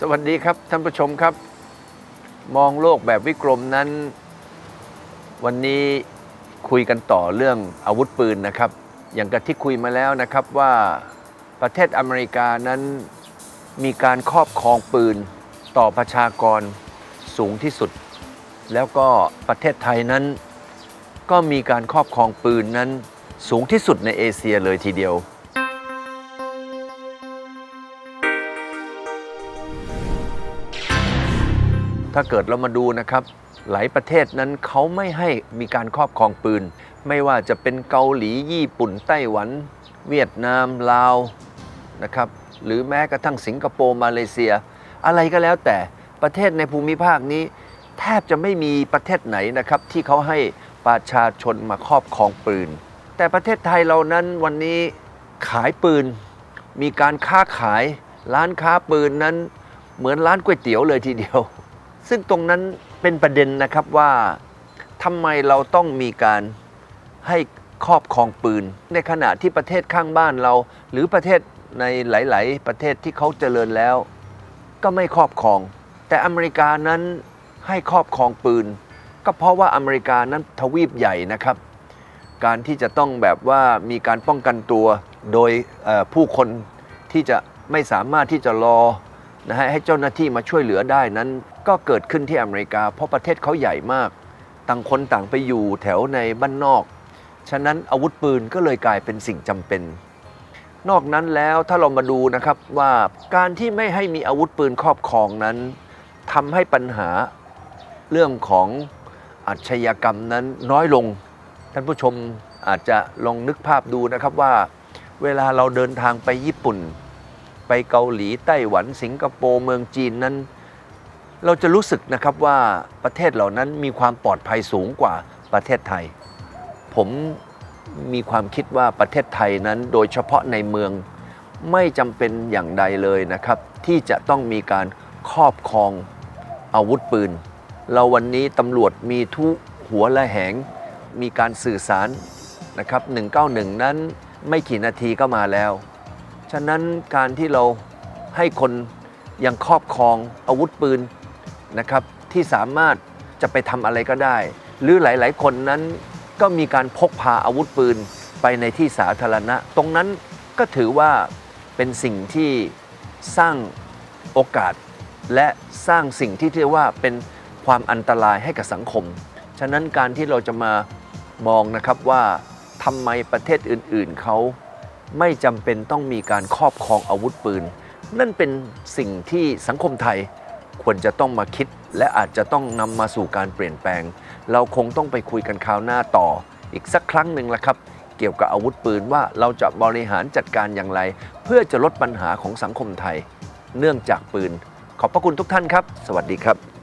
สวัสดีครับท่านผู้ชมครับ มองโลกแบบวิกรมนั้น วันนี้คุยกันต่อเรื่องอาวุธปืนนะครับ อย่างกับที่คุยมาแล้วนะครับว่าประเทศอเมริกานั้นมีการครอบครองปืนต่อประชากรสูงที่สุด แล้วก็ประเทศไทยนั้น ก็มีการครอบครองปืนนั้นสูงที่สุดในเอเชียเลยทีเดียว ถ้าเกิดเรามาดูนะครับ หลายประเทศนั้นเขาไม่ให้มีการครอบครองปืน ไม่ว่าจะเป็นเกาหลีญี่ปุ่นไต้หวัน เวียดนามลาวนะครับหรือแม้กระทั่งสิงคโปร์มาเลเซีย อะไรก็แล้วแต่ประเทศในภูมิภาคนี้ แทบจะไม่มีประเทศไหนนะครับที่เขาให้ประชาชนมาครอบครองปืน แต่ประเทศไทยเรานั้นวันนี้ขายปืน มีการค้าขายร้านค้าปืนนั้น เหมือนร้านก๋วยเตี๋ยวเลยทีเดียว ซึ่งตรงนั้นเป็นประเด็นนะครับว่าทำไมเราต้องมีการให้ครอบครองปืน ในขณะที่ประเทศข้างบ้านเรา หรือประเทศในหลาย ๆ ประเทศที่เขาเจริญแล้ว ก็ไม่ครอบครอง แต่อเมริกานั้นให้ครอบครองปืน ก็เพราะว่าอเมริกานั้นทวีปใหญ่นะครับ การที่จะต้องแบบว่ามีการป้องกันตัวโดยผู้คนที่จะไม่สามารถที่จะรอ นะฮะให้เจ้าหน้าที่มาช่วยเหลือได้นั้น ก็เกิดขึ้นที่อเมริกา เพราะประเทศเขาใหญ่มาก ต่างคนต่างไปอยู่แถวในบ้านนอก ฉะนั้นอาวุธปืนก็เลยกลายเป็นสิ่งจำเป็น นอกนั้นแล้วถ้าเรามาดูนะครับว่าการที่ไม่ให้มีอาวุธปืนครอบครองนั้นทำให้ปัญหาเรื่องของอาชญากรรมนั้นน้อยลง ท่านผู้ชมอาจจะลองนึกภาพดูนะครับว่า เวลาเราเดินทางไปญี่ปุ่น ไปเกาหลีไต้หวันสิงคโปร์เมืองจีนนั้น เราจะรู้สึกนะครับว่าประเทศเหล่านั้นมีความปลอดภัยสูงกว่าประเทศไทย ผมมีความคิดว่าประเทศไทยนั้นโดยเฉพาะในเมืองไม่จำเป็นอย่างใดเลยนะครับ ที่จะต้องมีการครอบครองอาวุธปืน เราวันนี้ตำรวจมีทุกหัวและแหง มีการสื่อสารนะครับ 191 นั้นไม่กี่นาทีก็มาแล้ว ฉะนั้นการที่เราให้คนยังครอบครองอาวุธปืนนะครับที่สามารถจะไปทำอะไรก็ได้ หรือหลาย ๆ คนนั้นก็มีการพกพาอาวุธปืนไปในที่สาธารณะ ตรงนั้นก็ถือว่าเป็นสิ่งที่สร้างโอกาส และสร้างสิ่งที่เรียกว่าเป็นความอันตรายให้กับสังคม ฉะนั้นการที่เราจะมามองนะครับว่าทำไมประเทศอื่น ๆเขา ไม่จำเป็นต้องมีการครอบครองอาวุธปืน นั่นเป็นสิ่งที่สังคมไทยควรจะต้องมาคิด และอาจจะต้องนำมาสู่การเปลี่ยนแปลง เราคงต้องไปคุยกันคราวหน้าต่อ อีกสักครั้งหนึ่งละครับ เกี่ยวกับอาวุธปืนว่าเราจะบริหารจัดการอย่างไร เพื่อจะลดปัญหาของสังคมไทย เนื่องจากปืน ขอบพระคุณทุกท่านครับ สวัสดีครับ